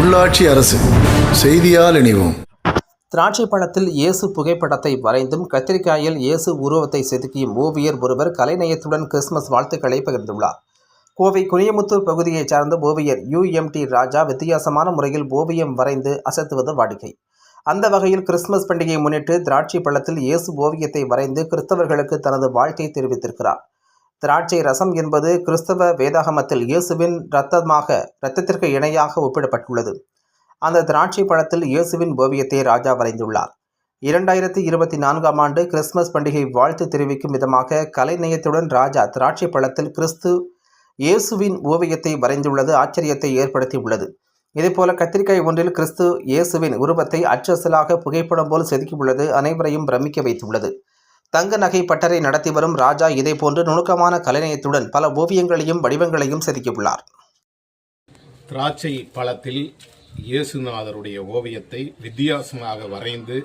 உள்ளாட்சி அரசு. செய்தியால் இணைவோம். திராட்சை பழத்தில் இயேசு புகைப்படத்தை வரைந்தும் கத்திரிக்காயில் இயேசு உருவத்தை செதுக்கியும் ஓவியர் ஒருவர் கலைநயத்துடன் கிறிஸ்துமஸ் வாழ்த்துக்களை பகிர்ந்துள்ளார். கோவை குனியமுத்தூர் பகுதியைச் சார்ந்த ஓவியர் யுஎம்டி ராஜா வித்தியாசமான முறையில் ஓவியம் வரைந்து அசத்துவது வாடிக்கை. அந்த வகையில் கிறிஸ்துமஸ் பண்டிகையை முன்னிட்டு திராட்சை பழத்தில் இயேசு ஓவியத்தை வரைந்து கிறிஸ்தவர்களுக்கு தனது வாழ்த்தை தெரிவித்திருக்கிறார். திராட்சை ரசம் என்பது கிறிஸ்தவ வேதாகமத்தில் இயேசுவின் இரத்தமாக இரத்தத்திற்கு இணையாக ஒப்பிடப்பட்டுள்ளது. அந்த திராட்சை பழத்தில் இயேசுவின் ஓவியத்தை ராஜா வரைந்துள்ளார். இரண்டாயிரத்தி இருபத்தி நான்காம் ஆண்டு கிறிஸ்துமஸ் பண்டிகை வாழ்த்து தெரிவிக்கும் விதமாக கலைநயத்துடன் ராஜா திராட்சை பழத்தில் கிறிஸ்து இயேசுவின் ஓவியத்தை வரைந்துள்ளது ஆச்சரியத்தை ஏற்படுத்தியுள்ளது. இதேபோல கத்திரிக்காய் ஒன்றில் கிறிஸ்து இயேசுவின் உருவத்தை அச்சசலாக புகைப்படம் போல் செதுக்கியுள்ளது அனைவரையும் பிரமிக்க வைத்துள்ளது. தங்க நகை பட்டறை நடத்தி வரும் ராஜா இதேபோன்று நுணுக்கமான கலைநயத்துடன் பல ஓவியங்களையும் வடிவங்களையும் செதுக்கியுள்ளார். திராட்சை பழத்தில் இயேசுநாதருடைய ஓவியத்தை வித்தியாசமாக வரைந்து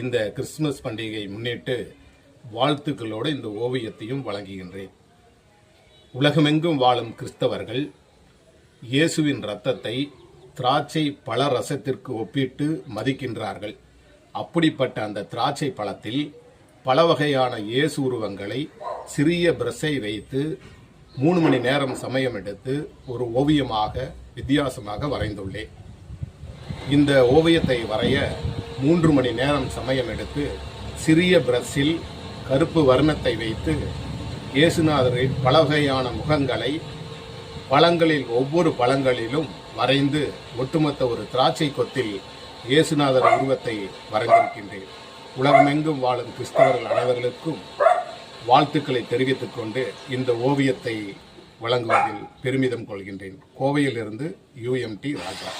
இந்த கிறிஸ்துமஸ் பண்டிகையை முன்னிட்டு வாழ்த்துக்களோடு இந்த ஓவியத்தையும் வழங்குகின்றேன். உலகமெங்கும் வாழும் கிறிஸ்தவர்கள் இயேசுவின் இரத்தத்தை திராட்சை பழ ரசத்திற்கு ஒப்பிட்டு மதிக்கின்றார்கள். அப்படிப்பட்ட அந்த திராட்சை பழத்தில் பல வகையான இயேசு உருவங்களை சிறிய பிரஷை வைத்து மூணு மணி நேரம் சமயம் எடுத்து ஒரு ஓவியமாக வித்தியாசமாக வரைந்துள்ளேன். இந்த ஓவியத்தை வரைய மூன்று மணி நேரம் சமயம் எடுத்து சிறிய பிரஷில் கருப்பு வர்ணத்தை வைத்து இயேசுநாதரின் பல வகையான முகங்களை பழங்களில் ஒவ்வொரு பழங்களிலும் வரைந்து ஒட்டுமொத்த ஒரு திராட்சை கொத்தில் இயேசுநாதர் உருவத்தை வரைந்திருக்கின்றேன். உலகமெங்கும் வாழும் கிறிஸ்தவர்கள் அனைவர்களுக்கும் வாழ்த்துக்களை தெரிவித்துக் கொண்டு இந்த ஓவியத்தை வழங்குவதில் பெருமிதம் கொள்கின்றேன். கோவையிலிருந்து யுஎம்டி ராஜா.